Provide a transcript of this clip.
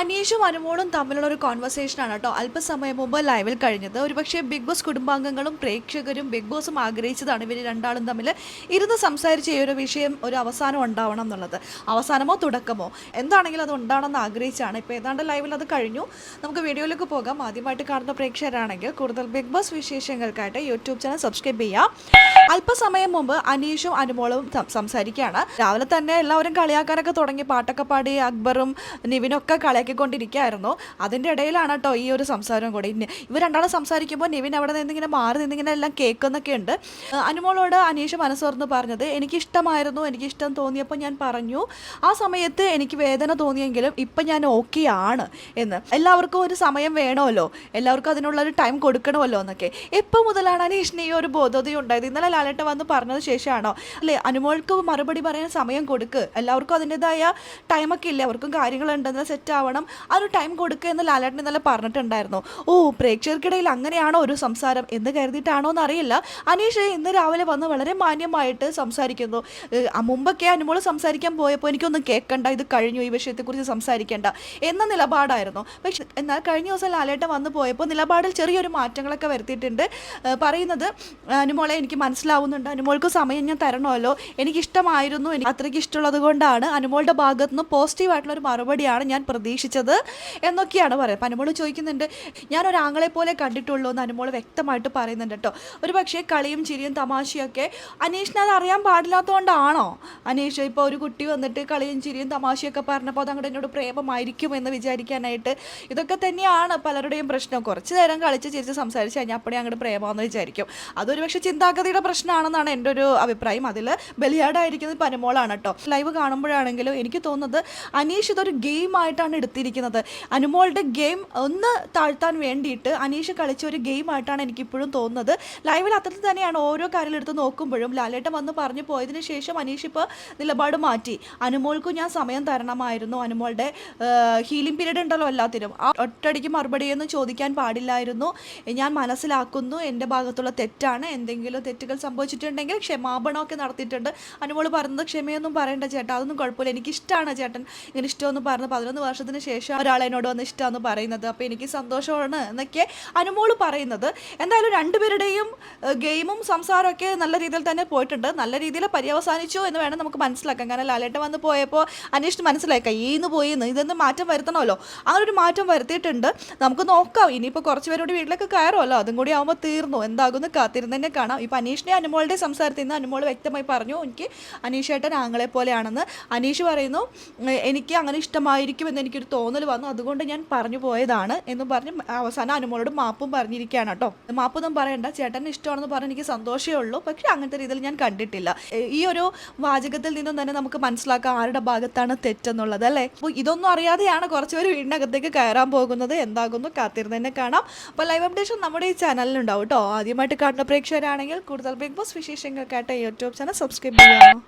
അനീഷും അനുമോളും തമ്മിലുള്ള ഒരു കോൺവെർസേഷൻ ആണ് കേട്ടോ. അല്പസമയം മുമ്പ് ലൈവിൽ കഴിഞ്ഞത്. ഒരുപക്ഷെ ബിഗ് ബോസ് കുടുംബാംഗങ്ങളും പ്രേക്ഷകരും ബിഗ് ബോസും ആഗ്രഹിച്ചതാണ് ഇവർ രണ്ടാളും തമ്മിൽ ഇരുന്ന് സംസാരിച്ച ഈ ഒരു വിഷയം ഒരു അവസാനം ഉണ്ടാവണം എന്നുള്ളത്. അവസാനമോ തുടക്കമോ? എന്താണെങ്കിലും അത് ഉണ്ടാവണമെന്ന് ആഗ്രഹിച്ചാണ്. ഇപ്പോൾ ഏതാണ്ട് ലൈവിൽ അത് കഴിഞ്ഞു. നമുക്ക് വീഡിയോയിലേക്ക് പോകാം. ആദ്യമായിട്ട് കാണുന്ന പ്രേക്ഷകരാണെങ്കിൽ കൂടുതൽ ബിഗ് ബോസ് വിശേഷങ്ങൾക്കായിട്ട് യൂട്യൂബ് ചാനൽ സബ്സ്ക്രൈബ് ചെയ്യാം. അല്പസമയം മുമ്പ് അനീഷും അനുമോളും സംസാരിക്കുകയാണ്. രാവിലെ തന്നെ എല്ലാവരും കളിയാക്കാനൊക്കെ തുടങ്ങി. പാട്ടൊക്കെ പാടി അക്ബറും നിവിനൊക്കെ കളിയാക്കിക്കൊണ്ടിരിക്കുകയായിരുന്നു അതിന്റെ ഇടയിലാണ് കേട്ടോ ഈ ഒരു സംസാരം കൂടി. ഇവർ രണ്ടാളും സംസാരിക്കുമ്പോൾ നിവിൻ അവിടെ നിന്നിങ്ങനെ മാറി നിന്നിങ്ങനെ എല്ലാം കേൾക്കുന്നൊക്കെ ഉണ്ട്. അനുമോളോട് അനീഷ് മനസ്സോർന്ന് പറഞ്ഞത് എനിക്കിഷ്ടമായിരുന്നു എനിക്കിഷ്ടം തോന്നിയപ്പോൾ ഞാൻ പറഞ്ഞു. ആ സമയത്ത് എനിക്ക് വേദന തോന്നിയെങ്കിലും ഇപ്പം ഞാൻ ഓക്കെ ആണ് എന്ന്. എല്ലാവർക്കും ഒരു സമയം വേണമല്ലോ. എല്ലാവർക്കും അതിനുള്ള ഒരു ടൈം കൊടുക്കണമല്ലോ എന്നൊക്കെ. എപ്പോൾ മുതലാണ് അനീഷിന് ഈ ഒരു ബോധോദയം ഉണ്ടായത്? ഇന്നലെ ലാലേട്ട വന്ന് പറഞ്ഞത് ശേഷമാണോ? അല്ലേ അനുമോൾക്ക് മറുപടി പറയാൻ സമയം കൊടുക്ക്. എല്ലാവർക്കും അതിന്റെതായ ടൈമൊക്കെ ഇല്ലേ? അവർക്കും കാര്യങ്ങളുണ്ടെന്ന് സെറ്റ് ആവണം. ആ ഒരു ടൈം കൊടുക്കുക എന്ന് ലാലേട്ടൻ ഇന്നലെ പറഞ്ഞിട്ടുണ്ടായിരുന്നു. ഓ പ്രേക്ഷകർക്കിടയിൽ അങ്ങനെയാണോ ഒരു സംസാരം? എന്ന് കരുതിയിട്ടാണോ എന്ന് അറിയില്ല അനീഷ് ഇന്ന് രാവിലെ വന്ന് വളരെ മാന്യമായിട്ട് സംസാരിക്കുന്നു. മുമ്പൊക്കെ അനുമോൾ സംസാരിക്കാൻ പോയപ്പോൾ എനിക്കൊന്നും കേൾക്കണ്ട ഇത് കഴിഞ്ഞു. ഈ വിഷയത്തെക്കുറിച്ച് സംസാരിക്കേണ്ട. എന്ന നിലപാടായിരുന്നു. പക്ഷെ എന്നാൽ കഴിഞ്ഞ ദിവസം ലാലേട്ടൻ വന്ന് പോയപ്പോൾ നിലപാടിൽ ചെറിയൊരു മാറ്റങ്ങളൊക്കെ വരുത്തിയിട്ടുണ്ട്. പറയുന്നത് അനുമോളെ എനിക്ക് മനസ്സിലാവുന്നുണ്ട്. അനുമോൾക്ക് സമയം ഞാൻ തരണമല്ലോ. എനിക്കിഷ്ടമായിരുന്നു. എനിക്ക് അത്രയ്ക്ക് ഇഷ്ടമുള്ളത് കൊണ്ടാണ് അനുമോളുടെ ഭാഗത്തുനിന്ന് പോസിറ്റീവായിട്ടുള്ള ഒരു മറുപടിയാണ് ഞാൻ പ്രതീക്ഷിച്ചത്. എന്നൊക്കെയാണ് പറയുന്നത്. അനുമോൾ ചോദിക്കുന്നുണ്ട് ഞാൻ ഒരു ആങ്ങളെ പോലെ കണ്ടിട്ടുള്ളൂ എന്ന് അനുമോൾ വ്യക്തമായിട്ട് പറയുന്നുണ്ട് കേട്ടോ. ഒരു പക്ഷേ കളിയും ചിരിയും തമാശയൊക്കെ അനീഷിന് അത് അറിയാൻ പാടില്ലാത്തതുകൊണ്ടാണോ അനീഷ് ഇപ്പോൾ ഒരു കുട്ടി വന്നിട്ട് കളിയും ചിരിയും തമാശയൊക്കെ പറഞ്ഞപ്പോൾ അതങ്ങോട്ട് എന്നോട് പ്രേമമായിരിക്കും എന്ന് വിചാരിക്കാനായിട്ട് ഇതൊക്കെ തന്നെയാണ് പലരുടെയും പ്രശ്നം. കുറച്ച് നേരം കളിച്ച് ചിരിച്ച് സംസാരിച്ച് കഴിഞ്ഞാൽ അപ്പോൾ അങ്ങോട്ട് പ്രേമമെന്ന് വിചാരിക്കും. അതൊരു പക്ഷേ ചിന്താഗതിയുടെ പ്രശ്നമാണെന്നാണ് എന്റെ ഒരു അഭിപ്രായം. അതിൽ ബലിയാടായിരിക്കുന്നത് ഇപ്പം അനുമോളാണ് കേട്ടോ. ലൈവ് കാണുമ്പോഴാണെങ്കിലും എനിക്ക് തോന്നുന്നത് അനീഷ് ഇതൊരു ഗെയിം ആയിട്ടാണ് എടുത്തിരിക്കുന്നത് അനുമോളുടെ ഗെയിം ഒന്ന് താഴ്ത്താൻ വേണ്ടിയിട്ട് അനീഷ് കളിച്ച ഒരു ഗെയിമായിട്ടാണ് എനിക്കിപ്പോഴും തോന്നുന്നത്. ലൈവിൽ അത്തരത്തിൽ തന്നെയാണ് ഓരോ കാര്യം എടുത്ത് നോക്കുമ്പോഴും ലാലേട്ടൻ വന്ന് പറഞ്ഞു പോയതിന് ശേഷം അനീഷ് ഇപ്പോൾ നിലപാട് മാറ്റി. അനുമോൾക്കും ഞാൻ സമയം തരണമായിരുന്നു. അനുമോളുടെ ഹീലിംഗ് പീരീഡ് ഉണ്ടല്ലോ എല്ലാത്തിനും. ആ ഒറ്റയടിക്ക് മറുപടിയൊന്നും ചോദിക്കാൻ പാടില്ലായിരുന്നു. ഞാൻ മനസ്സിലാക്കുന്നു എന്റെ ഭാഗത്തുള്ള തെറ്റാണ്. എന്തെങ്കിലും തെറ്റുകൾ സംഭവിച്ചിട്ടുണ്ടെങ്കിൽ ക്ഷമാപണമൊക്കെ നടത്തിയിട്ടുണ്ട്. അനുമോൾ പറഞ്ഞത് ക്ഷമയൊന്നും പറയേണ്ട ചേട്ടാ. അതൊന്നും കുഴപ്പമില്ല. എനിക്കിഷ്ടമാണ് ചേട്ടൻ. ഇങ്ങനെ ഇഷ്ടമെന്ന് പറഞ്ഞ് പതിനൊന്ന് വർഷത്തിന് ഒരാൾ എന്നോട് വന്ന് ഇഷ്ടമെന്ന് പറയുന്നത്. അപ്പോൾ എനിക്ക് സന്തോഷമാണ് എന്നൊക്കെ അനുമോൾ പറയുന്നത്. എന്തായാലും രണ്ടുപേരുടെയും ഗെയിമും സംസാരമൊക്കെ നല്ല രീതിയിൽ തന്നെ പോയിട്ടുണ്ട്. നല്ല രീതിയിൽ പര്യവസാനിച്ചു എന്ന് വേണം നമുക്ക് മനസ്സിലാക്കാം കാരണം ലാലേട്ട വന്ന് പോയപ്പോൾ അന്വേഷിച്ച് മനസ്സിലാക്കാം ഈ പോയി എന്ന് ഇതൊന്ന് മാറ്റം വരുത്തണമല്ലോ? അങ്ങനെ ഒരു മാറ്റം വരുത്തിയിട്ടുണ്ട്. നമുക്ക് നോക്കാം. ഇനിയിപ്പോൾ കുറച്ച് പേരോട് വീട്ടിലേക്ക് കയറുമല്ലോ. അതും കൂടി ആകുമ്പോൾ തീർന്നു. എന്താകുമെന്ന് കാത്തിരുന്ന് തന്നെ കാണാം. ഇപ്പം അനീഷിനെ അനുമോളുടെ സംസാരത്തിൽ നിന്ന് അനുമോൾ വ്യക്തമായി പറഞ്ഞു. എനിക്ക് അനീഷേട്ടൻ ആങ്ങളെ പോലെയാണെന്ന് അനീഷ് പറയുന്നു എനിക്ക് അങ്ങനെ ഇഷ്ടമായിരിക്കും എന്ന് എനിക്കൊരു തോന്നൽ വന്നു. അതുകൊണ്ട് ഞാൻ പറഞ്ഞു പോയതാണ് എന്ന് പറഞ്ഞ് അവസാനം അനുമോളോട് മാപ്പും പറഞ്ഞിരിക്കുകയാണ് കേട്ടോ. മാപ്പൊന്നും പറയണ്ട. ചേട്ടന് ഇഷ്ടമാണെന്ന് പറഞ്ഞ് എനിക്ക് സന്തോഷമേ ഉള്ളൂ. പക്ഷെ അങ്ങനത്തെ രീതിയിൽ ഞാൻ കണ്ടിട്ടില്ല. ഈ ഒരു വാചകത്തിൽ നിന്നും തന്നെ നമുക്ക് മനസ്സിലാക്കാം ആരുടെ ഭാഗത്താണ് തെറ്റെന്നുള്ളത് അല്ലേ? അപ്പോൾ ഇതൊന്നും അറിയാതെയാണ് കുറച്ച് പേര് വീടിനകത്തേക്ക് കയറാൻ പോകുന്നത്. എന്താകുന്നു? കാത്തിരുന്ന് തന്നെ കാണാം. അപ്പോൾ ലൈവ് അപ്ഡേഷൻ നമ്മുടെ ഈ ചാനലിലുണ്ടാവും കേട്ടോ. ആദ്യമായിട്ട് കാണുന്ന പ്രേക്ഷകരാണെങ്കിൽ കൂടുതൽ ബിഗ് ബോസ് വിശേഷങ്ങൾക്കായിട്ട് യൂട്യൂബ് ചാനൽ സബ്സ്ക്രൈബ് ചെയ്യാം